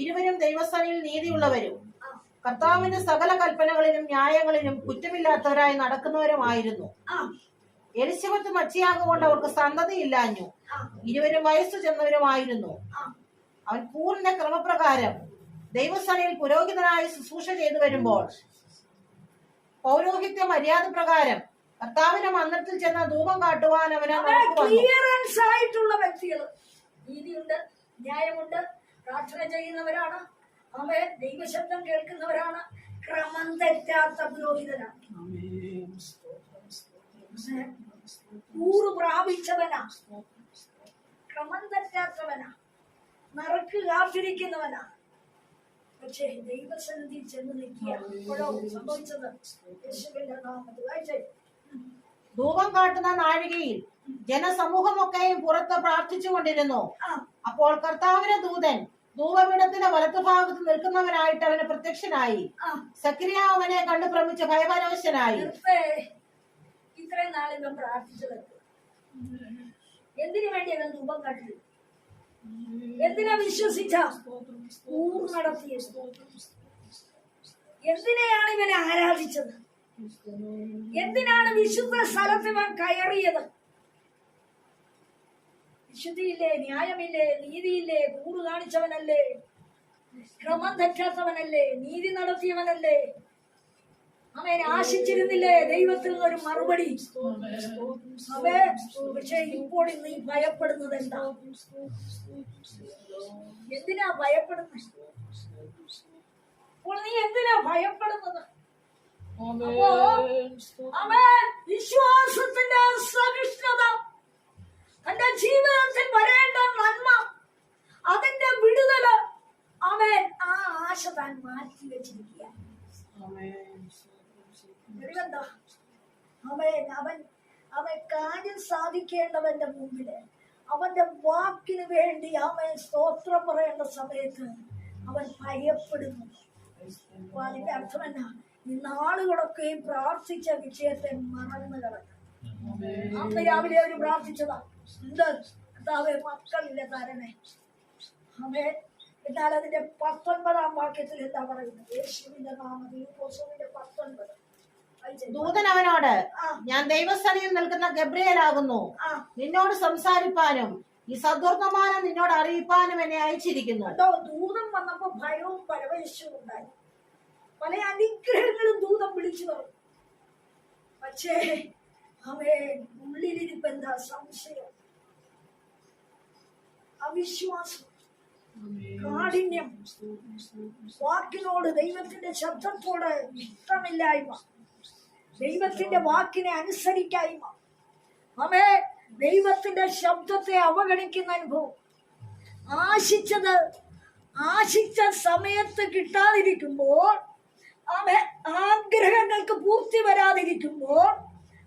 ഇരുവരും ദൈവസനയിൽ നീതിയുള്ളവരും കർത്താവിന്റെ സകല കൽപ്പനകളിലും ന്യായങ്ങളിലും കുറ്റമില്ലാത്തവരായി നടക്കുന്നവരുമായിരുന്നു. എലിസബത്ത് മച്ചിയാകൊണ്ട് അവർക്ക് സന്തതിയില്ലാഞ്ഞു ഇല്ലാഞ്ഞു. ഇരുവരും വയസ്സു ചെന്നവരുമായിരുന്നു. അവൻ പൂർണ ക്രമപ്രകാരം ദൈവസനയിൽ പുരോഹിതനായി ശുശ്രൂഷ ചെയ്തു വരുമ്പോൾ പൗരോഹിത്യ മര്യാദ പ്രകാരം കർത്താവിന്റെ മന്ദിരത്തിൽ ചെന്ന ധൂപം കാട്ടുവാൻ അവനെ ക്ലിയറൻസ് ആയിട്ടുള്ള വ്യക്തികൾ നീതിയുണ്ട് ന്യായമുണ്ട് പ്രാർത്ഥന ചെയ്യുന്നവരാണ്. അവൻ ദൈവശബ്ദം കേൾക്കുന്നവരാണ്. ക്രമം തെറ്റാത്ത പുരോഹിതനാണ് പ്രാപിച്ചവനാ. ക്രമം തെറ്റാത്തവനാ. നറുക്ക് കാത്തിരിക്കുന്നവനാ. പക്ഷേ ദൈവസന്നിധി ചെന്ന് നിൽക്കുക സംഭവിച്ചത് യേശുവിന്റെ നാമത്തിൽ. ധൂപം കാട്ടുന്ന നാഴികയിൽ ജനസമൂഹമൊക്കെയും പുറത്ത് പ്രാർത്ഥിച്ചുകൊണ്ടിരുന്നു. അപ്പോൾ കർത്താവിന്റെ ദൂതൻ ധൂപപീഠത്തിന്റെ വലത്തുഭാഗത്ത് നിൽക്കുന്നവനായിട്ട് അവന് പ്രത്യക്ഷനായി. സക്രിയ അവനെ കണ്ടു ഭ്രമിച്ച് ഭയപരവശനായി. ഇത്രയും നാൾ ഇവൻ പ്രാർത്ഥിച്ചത് എന്തിനു വേണ്ടി അവൻ ധൂപം കണ്ടു എന്തിനാ വിശ്വസിച്ച? നടത്തിയ. എന്തിനെയാണ് ഇവനെ ആരാധിച്ചത്? എന്തിനാണ് വിശുദ്ധ സ്ഥലത്ത് ഇവൻ കയറിയത്? വിശുദ്ധിയില്ലേ ന്യായമില്ലേ നീതിയില്ലേ കൂറു കാണിച്ചവനല്ലേ ക്രമം തെറ്റാത്തവനല്ലേ നീതി നടത്തിയവനല്ലേ. അവനെ ആശിച്ചിരുന്നില്ലേ ദൈവത്തിൽ ഒരു മറുപടി. അവേ പക്ഷെ ഇപ്പോൾ നീ ഭയപ്പെടുന്നത് എന്താ? എന്തിനാ ഭയപ്പെടുന്നത് അപ്പോൾ നീ എന്തിനാ ഭയപ്പെടുന്നത്? വിശ്വാസത്തിന്റെ സഹിഷ്ണുത തന്റെ ജീവിതത്തിൽ വരേണ്ട നന്മ അതിന്റെ വിടുതൽ അവൻ ആ ആശ താൻ മാറ്റി വെച്ചിരിക്കുക അവൻ അവൻ അവൻ കാര്യം സാധിക്കേണ്ടവന്റെ മുമ്പിൽ അവന്റെ വാക്കിന് വേണ്ടി അവൻ സ്തോത്രം പറയേണ്ട സമയത്ത് അവൻ ഭയപ്പെടുന്നു. അപ്പൊ അതിന്റെ അർത്ഥം എന്നാ? ഈ നാളുകളൊക്കെ പ്രാർത്ഥിച്ച വിഷയത്തെ മറന്നു കളഞ്ഞു. അന്ന് രാവിലെ അവർ പ്രാർത്ഥിച്ചതാ. എന്ത് കർത്താവേ മക്കളില്ല തരണേ അമേ എന്നാൽ അതിന്റെ പത്തൊൻപതാം വാക്യത്തിൽ എന്താ പറയുന്നത്? യേശുവിന്റെ നാമത്തിൽ പത്തൊൻപത്. ദൂതൻ അവനോട് ഞാൻ ദൈവസനയിൽ നിൽക്കുന്ന ഗബ്രിയലാകുന്നു. നിന്നോട് സംസാരിപ്പാനും ഈ സദ്വർത്തമാനം നിന്നോട് അറിയിപ്പാനും എന്നെ അയച്ചിരിക്കുന്നു. ദൂതം വന്നപ്പോ ഭയവും പരവേശവും ഉണ്ടായി. പല അനുഗ്രഹങ്ങളും ദൂതം വിളിച്ചു പറഞ്ഞു. പക്ഷേ അവയെ ഉള്ളിലിരിപ്പ് എന്താ സംശയം? അവിശ്വാസം കാഠിന്യം വാക്കിനോട് ദൈവത്തിന്റെ ശബ്ദത്തോട് ഇഷ്ടമില്ലായ്മ ദൈവത്തിന്റെ വാക്കിനെ അനുസരിക്കായ്മ. അവേ ദൈവത്തിന്റെ ശബ്ദത്തെ അവഗണിക്കുന്ന അനുഭവം. ആശിച്ചത് ആശിച്ച സമയത്ത് കിട്ടാതിരിക്കുമ്പോൾ അവ ആഗ്രഹങ്ങൾക്ക് പൂർത്തി വരാതിരിക്കുമ്പോൾ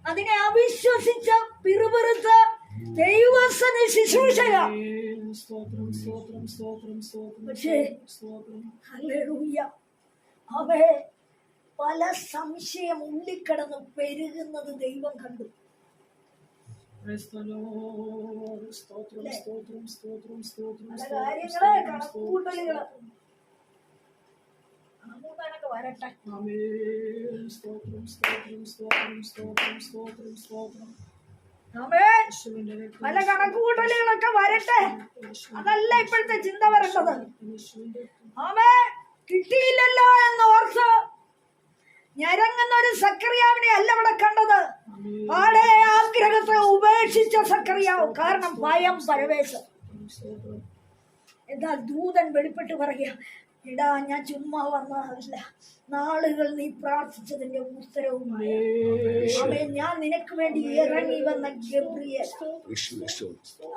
അതിനെ അവിശ്വസിച്ച പിറുപിറുത്ത ദൈവസന ശുശ്രൂഷയാണ് പക്ഷേ അവ പല സംശയം ഉള്ളിക്കിടന്ന് പെരുകുന്നത് ദൈവം കണ്ടു. വരട്ടെ. പല കണക്കുകൂട്ടലുകളൊക്കെ വരട്ടെ. അതല്ല ഇപ്പോഴത്തെ ചിന്ത വരേണ്ടത്. ആമേ കിട്ടിയില്ലല്ലോ എന്ന് ഓർത്ത് ഞരങ്ങുന്ന ഒരു സക്രിയാവിനെ അല്ല ഇവിടെ കണ്ടത്. പാടെ ആഗ്രഹത്തെ ഉപേക്ഷിച്ച സക്രിയാവ്. കാരണം ഭയം പരവേശം. എന്നാൽ ദൂതൻ വെളിപ്പെട്ട് പറയുക എടാ ഞാൻ ചുമ്മാ വന്നതല്ല നാളുകൾ നീ പ്രാർത്ഥിച്ചതിന്റെ ഉത്തരവുമായി. ഞാൻ നിനക്ക് വേണ്ടി ഇറങ്ങി വന്ന ഗബ്രിയേൽ.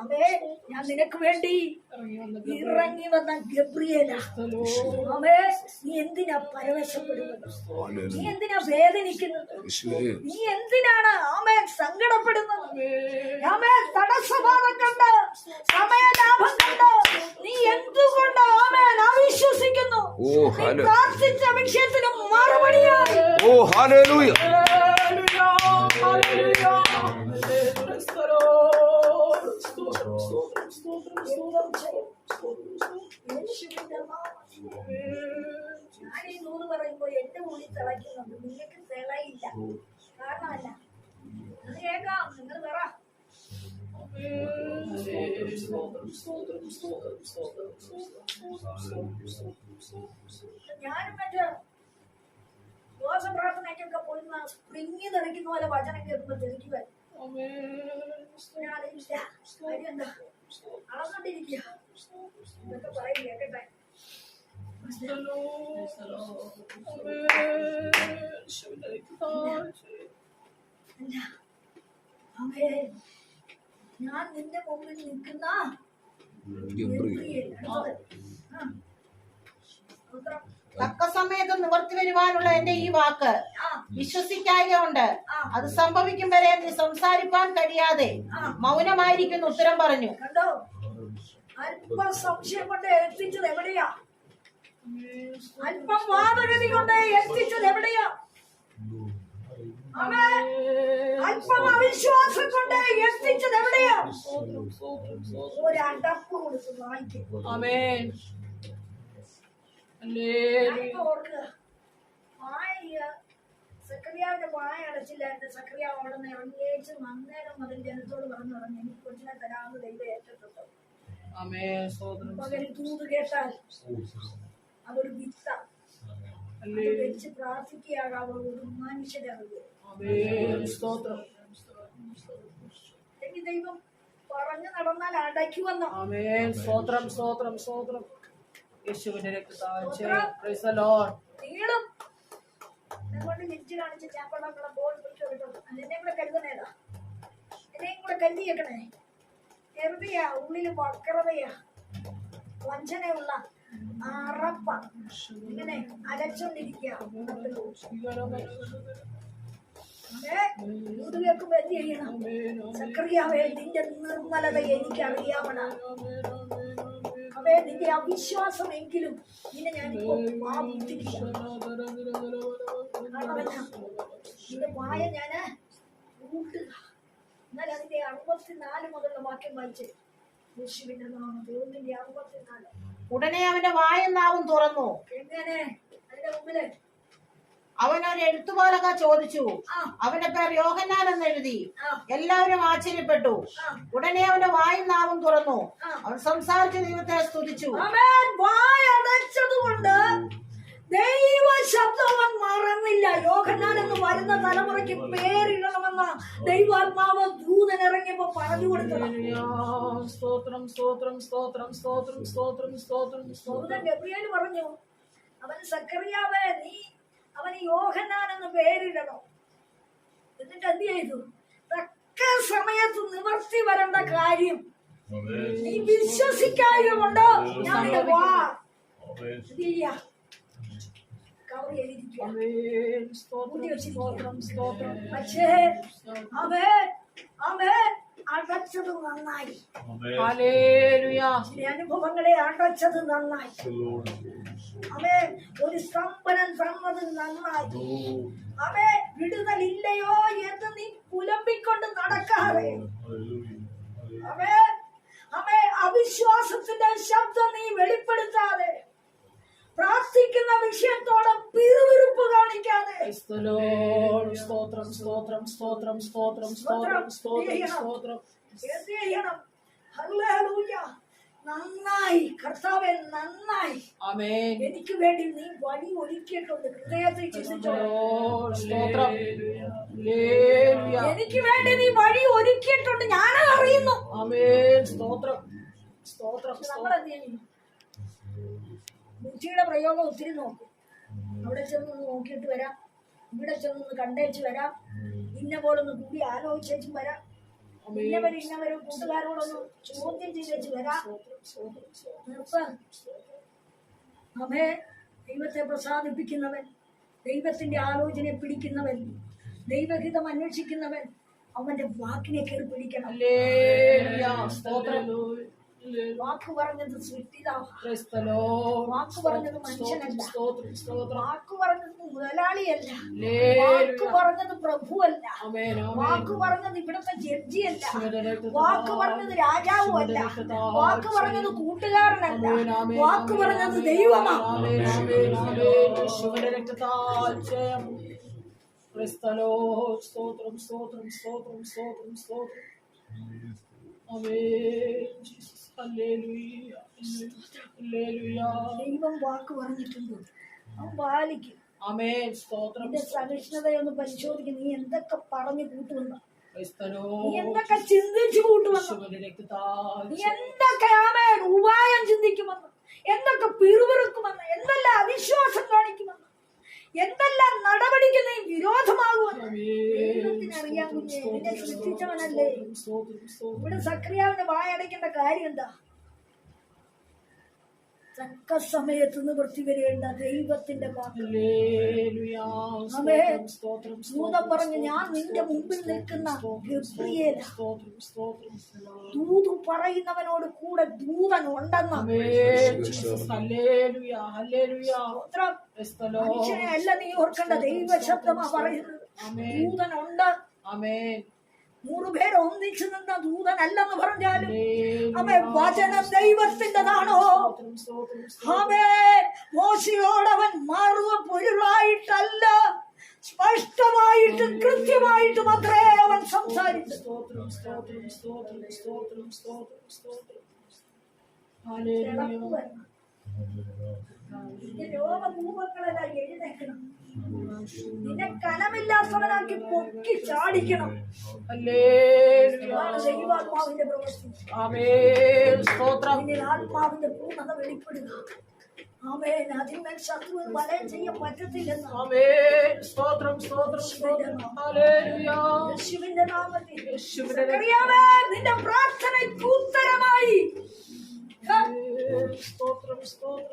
അവേ ഞാൻ നിനക്ക് വേണ്ടി ഇറങ്ങി വന്ന ഗബ്രിയേല. അവേ നീ എന്തിനാ പരവശപ്പെടുന്നത്? നീ എന്തിനാ വേദനിക്കുന്നത്? നീ എന്തിനാണ് ആമേ സങ്കടപ്പെടുന്നത്? ആമേ തടസ്സഭാവം കണ്ട് സമയലാഭം കണ്ട് നീ അവിശ്വസിക്കുന്നു ഓ, ഹല്ലേലൂയ. പ്രാർത്ഥിച്ച വിഷയത്തിന് മറുപടിയായി ഓ യേശുവിന്റെ ഞാൻ ഈ നൂറ് പറയുമ്പോ എന്റെ ഉള്ളിൽ തിളയ്ക്കുന്നുണ്ട് നിങ്ങൾക്ക് തിളയില്ല കാരണമല്ല അത് കേൾക്കാം നിങ്ങൾ പറ ഞാനും മറ്റേ ദോശ പ്രാർത്ഥനയ്ക്കൊക്കെ പോയി സ്പ്രിങ് തെളിക്കുന്ന പോലെ വചനം കേൾക്കുമ്പോൾ കാര്യം എന്താ അളന്നോണ്ടിരിക്കുക ഇതൊക്കെ പറയും കേക്കട്ടെ അവേ ഞാൻ നിന്റെ മുമ്പിൽ നിൽക്കുന്ന. തക്ക സമയത്ത് നിവർത്തി വരുവാനുള്ള എന്റെ ഈ വാക്ക്. ആ. വിശ്വസിക്കായകൊണ്ട് അത് സംഭവിക്കും വരെ നീ സംസാരിപ്പാൻ കഴിയാതെ ആ. മൗനമായിരിക്കുന്നു ഉത്തരം പറഞ്ഞു. കണ്ടോ? അല്പം സംശയം കൊണ്ട് എത്തിച്ചത് എവിടെയാ? അല്പം വാദഗതി കൊണ്ട് എത്തിച്ചത് എവിടെയാ? ഒരു അടപ്പ് കൊടുത്ത്. Hallelujah. ഓർക്കുക വായ സക്രിയാവിന്റെ വായ അടച്ചില്ലായിരുന്നു. സക്രിയ അവിടെ നിന്ന് ഇറങ്ങിയേച്ച് അന്നേരം മുതൽ ജനത്തോട് പറഞ്ഞു പറഞ്ഞു എനിക്ക് കൊച്ചിനെ തരാമെന്ന് ദൈവം ഏറ്റിട്ടുണ്ട് പകരം തൂത് കേട്ടാൽ അതൊരു വിത്ത. വെച്ച് പ്രാർത്ഥിക്കുകയാകാവോ ഒരു മനുഷ്യരറിവ്. എനിക്ക് ദൈവം പറഞ്ഞു നടന്നാൽ അടയ്ക്കുവെന്ന് ആമേൻ. സ്തോത്രം സ്തോത്രം സ്തോത്രം. യേശുവിന്റെ എന്നെക്കൊണ്ട് വിരിച്ചു കാണിച്ച് ചാപ്പളങ്ങളെ ബോൾ പിടിച്ചു കേട്ടോ എന്നെ കൂടെ കരുതണേതാ എന്നെയും കൂടെ കരുതിയേക്കണേ എറുതിയാ ഉള്ളിൽ വക്രതയാ. വഞ്ചനയുള്ള അറപ്പ. ഇങ്ങനെ അലച്ചോണ്ടിരിക്കുക ഇത് വേണ്ടി ചെയ്യണം സക്രിയാവേ നിന്റെ നിർമ്മലത എനിക്ക് അറിയാമണ അവേ നിന്റെ അവിശ്വാസമെങ്കിലും നിന്നെ ഞാനിപ്പോ പ്രാപിച്ചിരിക്കുക നിന്റെ വായ ഞാൻ കൂട്ടുക എന്നാൽ അതിന്റെ അറുപത്തിനാല് മുതലുള്ള വാക്യം വായിച്ചേ യേശുവിന്റെ നാമം ദൈവത്തിന്റെ അറുപത്തിനാല്. ഉടനെ അവന്റെ വായ നാവും തുറന്നു. എങ്ങനെ? അതിന്റെ മുമ്പിൽ. അവൻ ഒരു എഴുത്തുപോലക ചോദിച്ചു. അവന്റെ പേർ യോഹന്നാൻ എന്ന് എഴുതി എല്ലാവരും ആശ്ചര്യപ്പെട്ടു. ഉടനെ അവന്റെ വായും നാവും തുറന്നു. അവൻ സംസാരിച്ച ദൈവത്തെ സ്തുതിച്ചു. അവൻ വായടച്ചതുകൊണ്ട് ദൈവ ശബ്ദം അവൻ മറന്നില്ല. യോഹന്നാൻ എന്ന് വരുന്ന തലമുറയ്ക്ക് പേരിടണമെന്ന ദൈവാത്മാവ് ദൂതൻ ഇറങ്ങിയപ്പോ പറഞ്ഞു കൊടുത്തു Hallelujah. സ്തോത്രം സ്തോത്രം സ്തോത്രം സ്തോത്രം സ്തോത്രം സ്തോത്രം സ്തോത്രം. പറഞ്ഞു അവൻ സക്കറിയാവേ നീ അവന് യോഹന്നാൻ എന്ന് പേരിടണം. എന്നിട്ട് എന്ത് ചെയ്തു? തക്ക സമയത്ത് നിവർത്തി വരേണ്ട കാര്യം. നീ വിശ്വസിക്കായതുകൊണ്ടോ ഞാൻ വാ. പക്ഷേ അവൻ അവൻ അടച്ചത് നന്നായി. അനുഭവങ്ങളെ അടച്ചത് നന്നായി. അവൻ ഒരു സ്തംഭനം തന്നത് നന്നായി. അവേ വിടുതൽ ഇല്ലയോ എന്ന് നീ പുലമ്പിക്കൊണ്ട് നടക്കാതെ. അവൻ അവൻ അവിശ്വാസത്തിന്റെ ശബ്ദം നീ വെളിപ്പെടുത്താതെ. പ്രാർത്ഥിക്കുന്ന വിഷയത്തോടെ പിറുവിറുപ്പ് കാണിക്കാതെ. സ്തോത്രം സ്തോത്രം സ്തോത്രം സ്തോത്രം സ്തോത്രം സ്തോത്രം സ്തോത്രം. എന്ത് ചെയ്യണം? ഹല്ലേലൂയ. നന്നായി കർത്താവെ നന്നായി. ആമേൻ. എനിക്ക് വേണ്ടി നീ വഴി ഒരുക്കിയിട്ടുണ്ട്. ഹൃദയത്തിൽ. എനിക്ക് വേണ്ടി നീ വഴി ഒരുക്കിയിട്ടുണ്ട്. ഞാനത് അറിയുന്നു. എന്ത് ചെയ്യുന്നു ബുദ്ധിയുടെ പ്രയോഗം ഒത്തിരി നോക്കും. അവിടെ ചെന്ന് നോക്കിയിട്ട് വരാം. ഇവിടെ ചെന്ന് കണ്ടേച്ച് വരാം. ഇന്ന പോലൊന്ന് കൂടി ആലോചിച്ചും വരാം. ഇന്നവരും ഇന്നവരും കൂട്ടുകാരോടൊന്ന് ചോദ്യം ചെയ്തേച്ച് വരാം. അമേ ദൈവത്തെ പ്രസാദിപ്പിക്കുന്നവൻ ദൈവത്തിന്റെ ആലോചനയെ പിടിക്കുന്നവൻ ദൈവഹിതം അന്വേഷിക്കുന്നവൻ അവന്റെ വാക്കിനെ കയറി പിടിക്കണം സ്തോത്രം. വാക്ക് പറഞ്ഞത് സൃഷ്ടിതാവാ വാക്ക് പറഞ്ഞത് മനുഷ്യനല്ല. വാക്ക് പറഞ്ഞത് മുതലാളിയല്ല. വാക്ക് പറഞ്ഞത് പ്രഭുവല്ല. വാക്ക് പറഞ്ഞത് ഇവിടുത്തെ ജഡ്ജിയല്ല. വാക്ക് പറഞ്ഞത് രാജാവും അല്ല ശിവരക്തത്താൽ വാക്ക് പറഞ്ഞത് കൂട്ടുകാരനല്ല. വാക്ക് പറഞ്ഞത് ആമേൻ, ദൈവമാ ആമേൻ, ആമേൻ, ആമേൻ. യേശുവിന്റെ രക്തത്താൽ ജയം. Praise the സ്തോത്രം സ്തോത്രം സ്തോത്രം സ്തോത്രം സ്തോത്രം. ആമേൻ. Jesus. ദൈവം വാക്ക് പറഞ്ഞിട്ടുണ്ട്. അവൻ പാലിക്കും. സഹിഷ്ണുതയൊന്ന് പരിശോധിക്കും. നീ എന്തൊക്കെ പറഞ്ഞു കൂട്ടുവന്ന. നീ എന്തൊക്കെ ചിന്തിച്ചു കൂട്ടുവെന്ന്. നീ എന്തൊക്കെ ആമേൻ ഉപായം ചിന്തിക്കുമെന്ന്. എന്തൊക്കെ പിറുപിറുക്കുമെന്ന്. എന്തെല്ലാം അവിശ്വാസം കാണിക്കുമെന്ന്. എന്തെല്ലാം നടപടിക്ക് നീ വിരോധമാകുമെന്ന് ദൈവത്തിന് അറിയാൻ കുഞ്ഞേ നിന്നെ സൃഷ്ടിച്ചവനല്ലേ ഇവിടെ സക്രിയാവിന്റെ വായടയ്ക്കേണ്ട കാര്യം എന്താ? തക്ക സമയത്ത് നിവൃത്തി വരേണ്ട ദൈവത്തിന്റെ വാക്ക്. ഹല്ലേലൂയ. ആമേൻ. സ്തോത്രം സ്തോത്രം പറഞ്ഞു ഞാൻ നിന്റെ മുമ്പിൽ നിൽക്കുന്ന ദൂത് ദൂതു പറയുന്നവനോട് കൂടെ ദൂതൻ ഉണ്ടെന്ന്. മനുഷ്യനെ അല്ല നീ ഓർക്കേണ്ട ദൈവശബ്ദമാ പറയുന്നത്. ദൂതൻ ഉണ്ട് ആമേൻ. നൂറുപേർ ഒന്നിച്ചു നിന്ന ദൂതനല്ലെന്ന് പറഞ്ഞാലും. അവൻ വചനം ദൈവത്തിന്റെതാണോ. അവൻ മോശയോടവൻ മാറുക പൊരുളായിട്ടല്ല. സ്പഷ്ടമായിട്ടും കൃത്യമായിട്ടും അത്രേ അവൻ സംസാരിച്ചു. സ്തോത്രം സ്തോത്രം സ്തോത്രം എഴുന്നേക്കണം നിന്നെ കനമില്ലാത്തവനാക്കി പൊക്കി ചാടിക്കണം. ദൈവാത്മാവിന്റെ പ്രവൃത്തി. ആത്മാവിന്റെ പൂർണത വെളിപ്പെടുക. അതിന്മേൽ ശത്രു വലയം ചെയ്യാൻ പറ്റത്തില്ലെന്ന്. നിന്റെ പ്രാർത്ഥനയ്ക്ക് ഉത്തരമായി.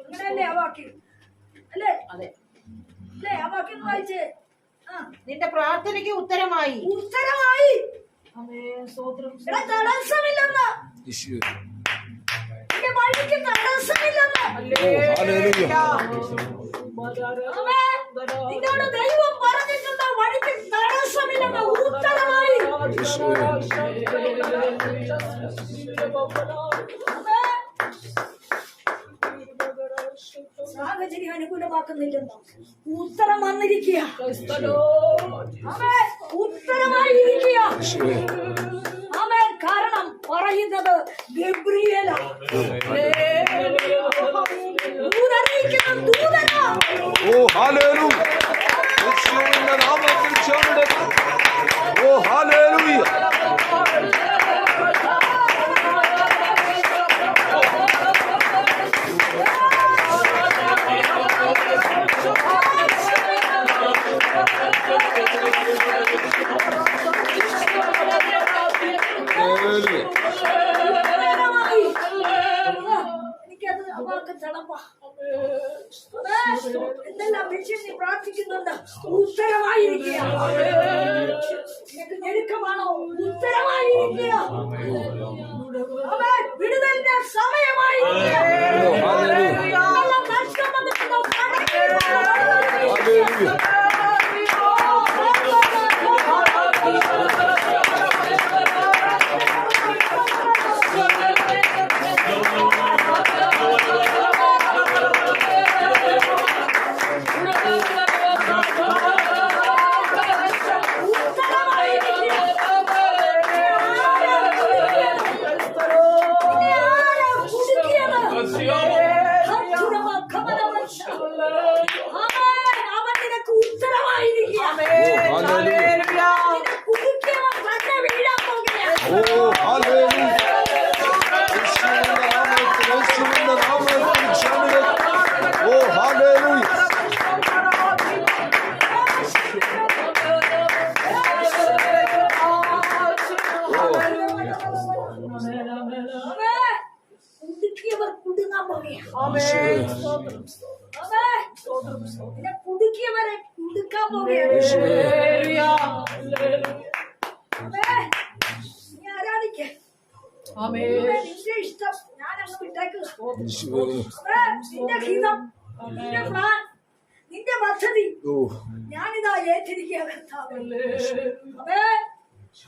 അങ്ങനെയല്ലേ ആ വാക്യം അല്ലേ? അതെ. അല്ലേ? ആ വാക്യം വായിച്ചേ. ആ. നിന്റെ പ്രാർത്ഥനയ്ക്ക് ഉത്തരമായി. ഉത്തരമായി. എടാ തടസ്സമില്ലെന്ന്. നിന്റെ വഴിക്ക് തടസ്സമില്ലെന്ന്. ആമേൻ. നിന്നോട് ദൈവം പറഞ്ഞിട്ടുണ്ട്? വഴിക്ക് തടസ്സമില്ലെന്ന്. ഉത്തരമായി. ആമേൻ. സാഹചര്യം അനുകൂലമാക്കുന്നില്ലെന്നോ ഉത്തരം വന്നിരിക്കുക. ഉത്തരമായിരിക്കുക ആമേൻ. കാരണം പറയുന്നത് ഗബ്രിയേല. ദൂതറിയിക്കുന്ന ദൂതനാ. ഓ ഹാലേലൂയ. യേശുവിന്റെ നാമത്തിൽ ചേർന്നെടുത്തു ഹാലേലൂയ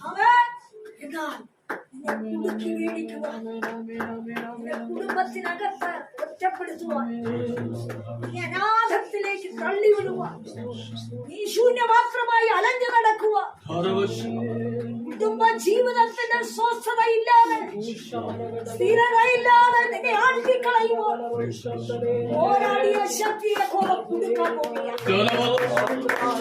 അവേ എന്നാൽ കുടുക്കി വീടിക്കുവാൻ നിന്റെ കുടുംബത്തിനകത്ത് ഒറ്റപ്പെടുത്തുവാൻ നീ അനാഥത്തിലേക്ക് തള്ളിവിടുവാൻ നീ ശൂന്യപാത്രമായി അലഞ്ഞു നടക്കുക കുടുംബ ജീവിതത്തിന് സ്വസ്ഥതയില്ലാതെ സ്ഥിരതയില്ലാതെ നിന്നെ ആഴ്ത്തിക്കളയുമോ പോരാടിയ ശക്തിയെ പോലെ കൊടുക്കാൻ പോകുക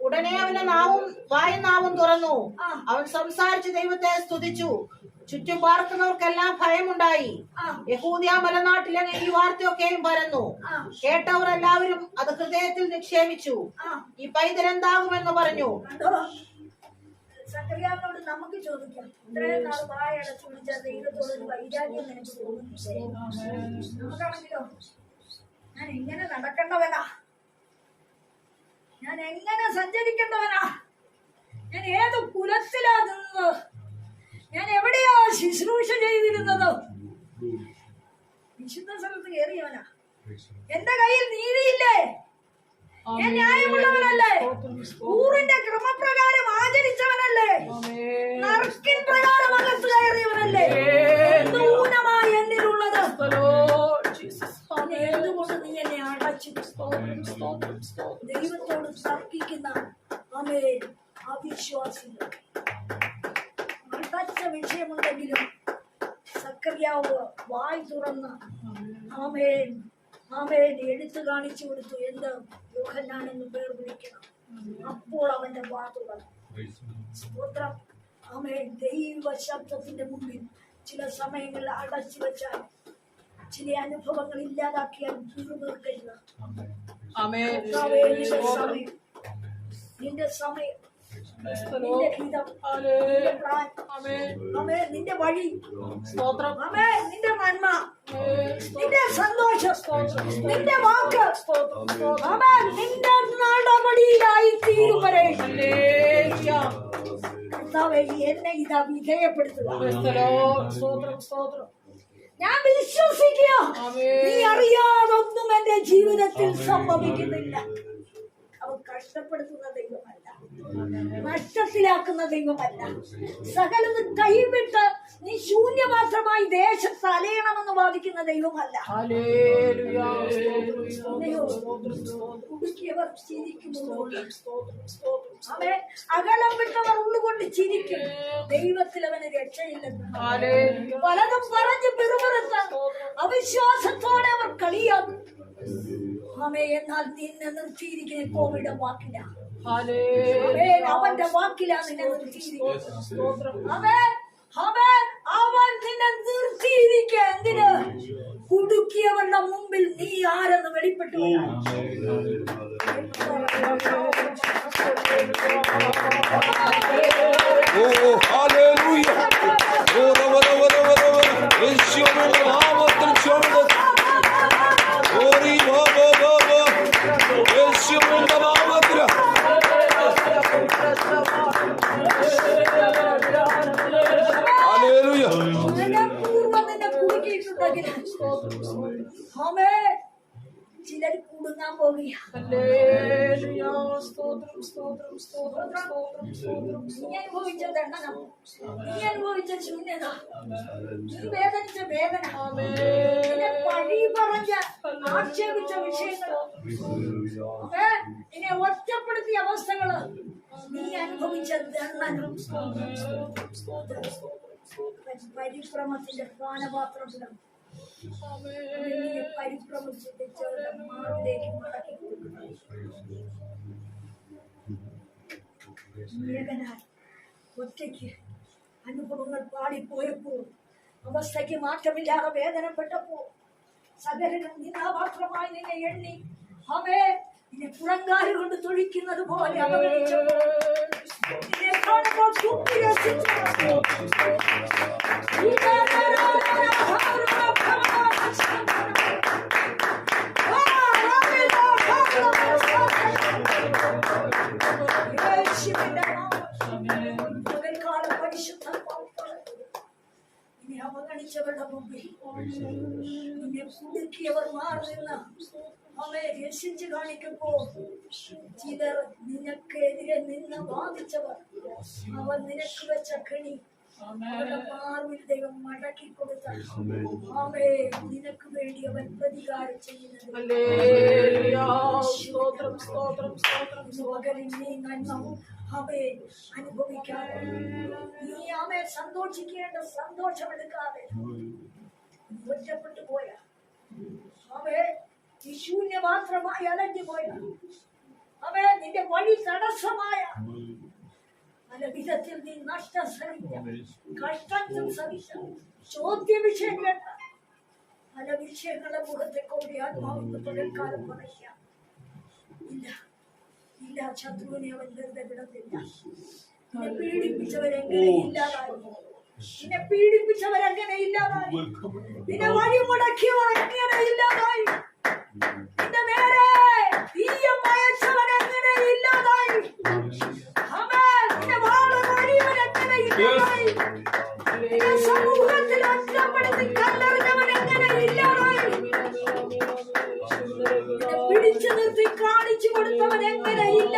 ഉടനെ അവന്റെ നാവും വായും നാവും തുറന്നു. അവൻ സംസാരിച്ച് ദൈവത്തെ സ്തുതിച്ചു. ചുറ്റും പാർക്കുന്നവർക്കെല്ലാം ഭയമുണ്ടായി. യഹൂദിയ മലനാട്ടിലെ ഈ വാർത്തയൊക്കെയും പരന്നു. കേട്ടവർ എല്ലാവരും അത് ഹൃദയത്തിൽ നിക്ഷേപിച്ചു. ഈ പൈതരെന്താകുമെന്ന് പറഞ്ഞു. കണ്ടോ നമുക്ക് ചോദിക്കാം. ഇത്രയും നാൾ വായടച്ചു പിടിച്ച ദൈവത്തോട് ഒരു വൈരാഗ്യം നിനക്ക് തോന്നുന്നു നമുക്കാണെങ്കിലോ ഞാൻ എങ്ങനെ നടക്കേണ്ടവനാ? ഞാൻ എങ്ങനെ സഞ്ചരിക്കേണ്ടവനാ? ഞാൻ ഏത് കുലത്തിലാ നിന്നത്? ഞാൻ എവിടെയാ ശുശ്രൂഷ ചെയ്തിരുന്നത്? വിശുദ്ധ സ്ഥലത്ത് കയറിയവനാ. എന്റെ കയ്യിൽ നീതിയില്ലേ? ഞാൻ ന്യായമുള്ളവനല്ലേ? ഊറിന്റെ ക്രമപ്രകാരം ആചരിച്ചവനല്ലേ? നറുക്കിൻ പ്രകാരം അകത്ത് കയറിയവനല്ലേ? എന്ത് ഊനമായി എന്നിലുള്ളത്? എന്തുകൊണ്ട് നീ എന്നെ അടച്ചു? ദൈവത്തോട് തർക്കിക്കുന്ന അമേ അവിശ്വാസികൾ. അടച്ച വിഷയമുണ്ടെങ്കിലും സക്കറിയാവ് വായി തുറന്ന് ആമേൻ ആമേൻ എടുത്തു കാണിച്ചു കൊടുത്തു. എന്ത്? യോഹന്നാനെന്ന് പേർ വിളിക്കണം അപ്പോൾ അവന്റെ വാ തുറന്നു സ്തോത്രം. ആമേൻ. ദൈവ ശബ്ദത്തിന്റെ മുമ്പിൽ ചില സമയങ്ങളിൽ അടച്ചു വെച്ചാൽ ചില അനുഭവങ്ങൾ ഇല്ലാതാക്കിയാൽ ദുർവീർക്കരുത് നിന്റെ സമയം. നിന്റെ വഴി. സ്തോത്രം. ആമേ നിന്റെ നന്മ. നിന്റെ സന്തോഷം. നിന്റെ വാക്ക്. നിന്റെ നടപടിയിലായി എന്നെ ഇതാ വിധേയപ്പെടുത്തുക. ഞാൻ വിശ്വസിക്കുക. നീ അറിയാതൊന്നും എന്റെ ജീവിതത്തിൽ സംഭവിക്കുന്നില്ല. അവൻ കഷ്ടപ്പെടുത്തുന്ന ദൈവമല്ല നഷ്ടത്തിലാക്കുന്ന ദൈവമല്ല. സകലത് കൈവിട്ട് നീ ശൂന്യപാത്രമായി ദേശത്ത് അലയണമെന്ന് വാദിക്കുന്ന ദൈവമല്ല? കുടുക്കിയവർ അവൻ അകലം വിട്ടവർ ഉള്ളുകൊണ്ട് ചിരിക്കും. ദൈവത്തിൽ അവന് രക്ഷയില്ലെന്ന്. പലതും പറഞ്ഞ് പിറുപിറുത്ത് അവിശ്വാസത്തോടെ അവർ കളിയാകും അമേ എന്നാൽ നിന്നെ നിർത്തിയിരിക്കുന്ന കോവിഡ് വാക്കില ഹല്ലേലൂയ അവേ അവന്റെ വാക്കിലാ നിന്നെ നിർത്തിയിരിക്കുന്നത്. സ്തോത്രം. അവൻ അവൻ അവൻ നിന്നെ നിർത്തിയിരിക്കുക. എന്തിന്? കുടുക്കിയവരുടെ മുമ്പിൽ നീ ആരെന്ന് വെളിപ്പെട്ടു Oh, ഓ ആക്ഷേപിച്ച വിഷയങ്ങൾ ഏ, നിന്നെ ഒറ്റപ്പെടുത്തിയ അവസ്ഥകൾ. നീ അനുഭവിച്ച ദണ്ഡനം പരിക്രമത്തിന്റെ പാനപാത്രത്തിലും നിന്നെ പരിശ്രമിച്ചിട്ട് മാറിലേക്ക് മടക്കി. ഏകനായി ഒറ്റയ്ക്ക് അനുഭവങ്ങൾ പാടിപ്പോയപ്പോൾ അവസ്ഥയ്ക്ക് മാറ്റമില്ലാതെ വേദനപ്പെട്ടപ്പോ സകലനും നിന്നാപാത്രമായി നിന്നെ എണ്ണി അവേ നിന്നെ പുറങ്കാൽ കൊണ്ട് തൊഴിക്കുന്നത് പോലെ അവഗണിച്ചപ്പോൾ അവഗണിച്ചവരുടെ മുമ്പിൽ നിന്നെ കുടുക്കിയവർ മാറി നിന്ന് അവയെ രക്ഷിച്ചു കാണിക്കുമ്പോൾ ചിലർ നിനക്കെതിരെ നിന്ന് ബാധിച്ചവർ അവൻ നിനക്ക് വെച്ച കെണി അവരുടെ മാർവിൽ ദൈവം മടക്കി കൊടുത്ത അവയെ നിനക്ക് വേണ്ടി അവൻ പ്രതികാരം ചെയ്യുന്നത് ഹല്ലേലൂയ. സ്തോത്രം സ്തോത്രം സ്തോത്രം മകനിൽ നീ നന്മ അവയെ അനുഭവിക്കാൻ നീ അവയെ സന്തോഷിക്കേണ്ട സന്തോഷമെടുക്കാതെ നീ ഒറ്റപ്പെട്ടു പോയ അവയെ ഈ ശൂന്യമാത്രമായി അലഞ്ഞു പോയ അവയെ നിന്റെ വഴി തടസ്സമായ വിധത്തിൽ നീ നഷ്ടം സഹിച്ച കഷ്ടത്തിൽ സഹിച്ച ചോദ്യ വിഷയം വേണ്ട പല വിഷയങ്ങളെ മുഖത്തെ കൂടി പകൽക്കാലം പറയാം ഇല്ല. ഇല്ല ശത്രുവിനെ അവൻ വെറുതെ വിടത്തില്ല നിന്നെ പീഡിപ്പിച്ചവരെങ്ങനെ ഇല്ലാതായിരുന്നു നിന്നെ പീഡിപ്പിച്ചവരെങ്ങനെ ഇല്ലാതായി? നിന്നെ വഴി മുടക്കിയവർ എങ്ങനെ ഇല്ലാതായി? നിന്റെ നേരെ തീയം അയച്ചവരെങ്ങനെ ഇല്ലാതായി? സമൂഹത്തിൽ ഒറ്റപ്പെടുത്തി കല്ലെറിഞ്ഞവരെങ്ങനെ ഇല്ലാതായി നിന്നെ പിടിച്ചു നിർത്തി കാണിച്ചു കൊടുത്തവൻ എങ്ങനെ ഇല്ല